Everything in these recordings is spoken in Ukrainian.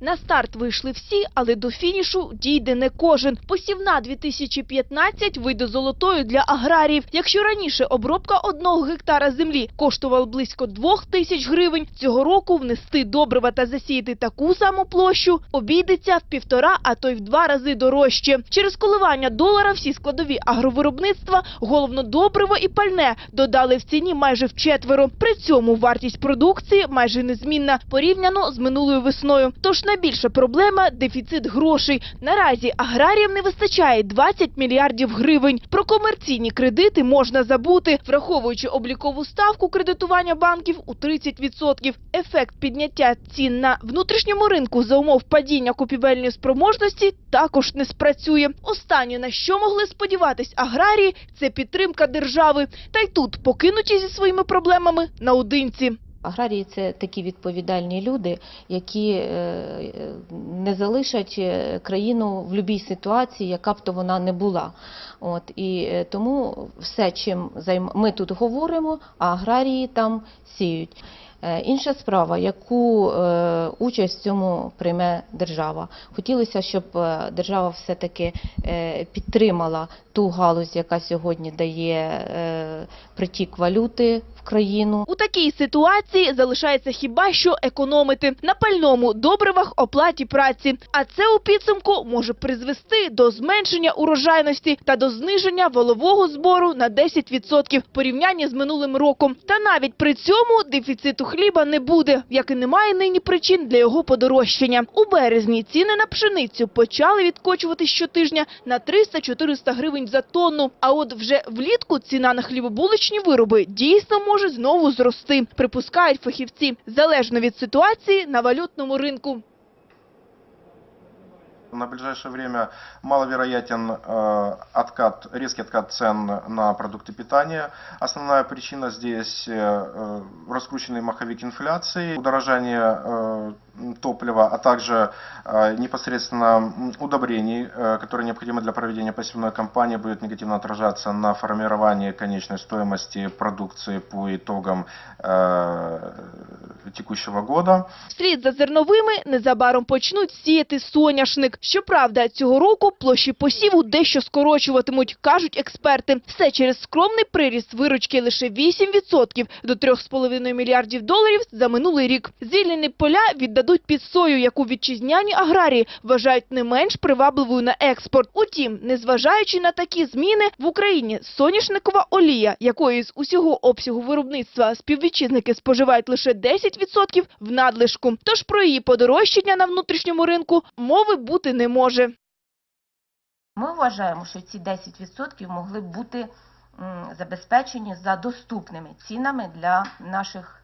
На старт вийшли всі, але до фінішу дійде не кожен. Посівна 2015 вийде золотою для аграріїв. Якщо раніше обробка одного гектара землі коштувала близько двох тисяч гривень, цього року внести добрива та засіяти таку саму площу обійдеться в півтора, а то й в два рази дорожче. Через коливання долара всі складові агровиробництва, головно добриво і пальне, додали в ціні майже вчетверо. При цьому вартість продукції майже незмінна порівняно з минулою весною. Тож найбільша проблема – дефіцит грошей. Наразі аграріям не вистачає 20 мільярдів гривень. Про комерційні кредити можна забути, враховуючи облікову ставку кредитування банків у 30%. Ефект підняття цін на внутрішньому ринку за умов падіння купівельної спроможності також не спрацює. Останнє, на що могли сподіватись аграрії, це підтримка держави. Та й тут покинуті зі своїми проблемами наодинці. Аграрії це такі відповідальні люди, які е, не залишать е, країну в будь-якій ситуації, яка б то вона не була. От і е, тому все, чим займ... ми тут говоримо, а аграрії там сіють. Е, Інша справа, яку е, участь в цьому прийме держава. Хотілося, щоб е, держава все-таки підтримала ту галузь, яка сьогодні дає притік валюти в країну. У такій ситуації залишається хіба що економити на пальному, добривах, оплаті праці. А це у підсумку може призвести до зменшення урожайності та до зниження волового збору на 10% в порівнянні з минулим роком. Та навіть при цьому дефіциту хліба не буде, як і немає нині причин для його подорожчання. У березні ціни на пшеницю почали відкочувати щотижня на 300-400 гривень за тонну. А от вже влітку ціна на хлібобуличні вироби дійсно може знову зрости, припускають фахівці, залежно від ситуації на валютному ринку. На ближайшее время маловероятен э, откат, резкий откат цен на продукты питания. Основная причина здесь э, э, раскрученный маховик инфляции, удорожание топлива, а также непосредственно удобрений, которые необходимы для проведения посевной кампании, будет негативно отражаться на формировании конечной стоимости продукции по итогам текущего года. Вслід за зерновими незабаром почнуть сіяти соняшник. Щоправда, цього року площі посіву дещо скорочуватимуть, кажуть експерти. Все через скромний приріст виручки лише 8% до 3,5 мільярдів доларів за минулий рік. Звільнені поля віддадуть під сою, яку вітчизняні аграрії вважають не менш привабливою на експорт. Утім, незважаючи на такі зміни, в Україні соняшникова олія, якої з усього обсягу виробництва співвітчизники споживають лише 10% в надлишку. Тож про її подорожчання на внутрішньому ринку мови бути не може. Ми вважаємо, що ці 10% могли б бути забезпечені за доступними цінами для наших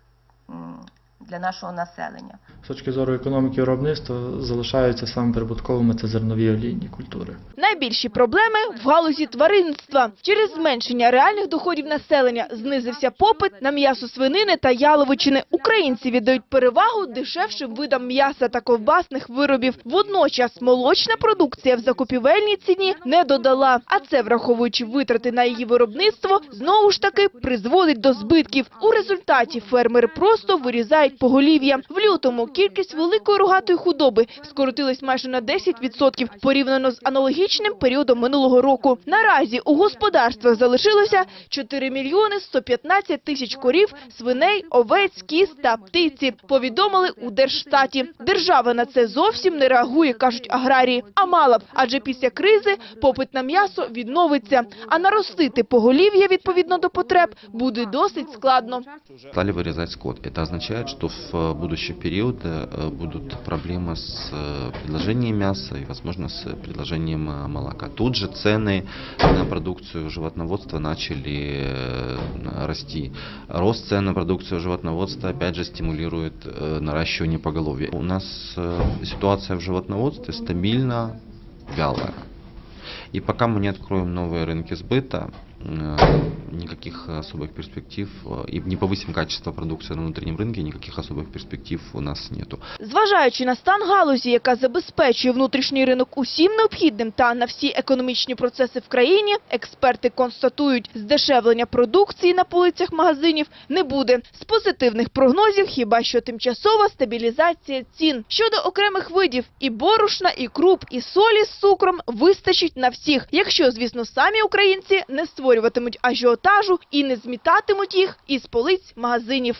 для нашого населення. З точки зору економіки виробництва залишаються саме прибутковими це зернові олійні культури. Найбільші проблеми в галузі тваринництва. Через зменшення реальних доходів населення знизився попит на м'ясо свинини та яловичини. Українці віддають перевагу дешевшим видам м'яса та ковбасних виробів. Водночас молочна продукція в закупівельній ціні не додала. А це, враховуючи витрати на її виробництво, знову ж таки призводить до збитків. У результаті фермери просто вирізають поголів'я. В лютому кількість великої рогатої худоби скоротилась майже на 10% порівняно з аналогічним періодом минулого року. Наразі у господарствах залишилося 4 мільйони 115 тисяч корів, свиней, овець, кіз та птиці. Повідомили у Держштаті. Держава на це зовсім не реагує, кажуть аграрії. А мала б, адже після кризи попит на м'ясо відновиться. А наростити поголів'я відповідно до потреб буде досить складно. стали вырезать скот. Это означает, что в э, будущий период э, будут проблемы с э, предложением мяса и, возможно, с предложением молока. Тут же цены на продукцию животноводства начали расти. Рост цен на продукцию животноводства, опять же, стимулирует наращивание поголовья. У нас ситуация в животноводстве стабильно вялая. И пока мы не откроем новые рынки сбыта, никаких особых перспектив э, и не повысим качество продукции на внутреннем рынке, никаких особых перспектив у нас нету. Зважаючи на стан галузі, яка забезпечує внутрішній ринок усім необхідним та на всі економічні процеси в країні, експерти констатують, здешевлення продукції на полицях магазинів не буде. З позитивних прогнозів хіба що тимчасова стабілізація цін. Щодо окремих видів і борошна, і круп, і солі з цукром вистачить на всіх, якщо, звісно, самі українці не створюватимуть ажіотажу і не змітатимуть їх із полиць магазинів.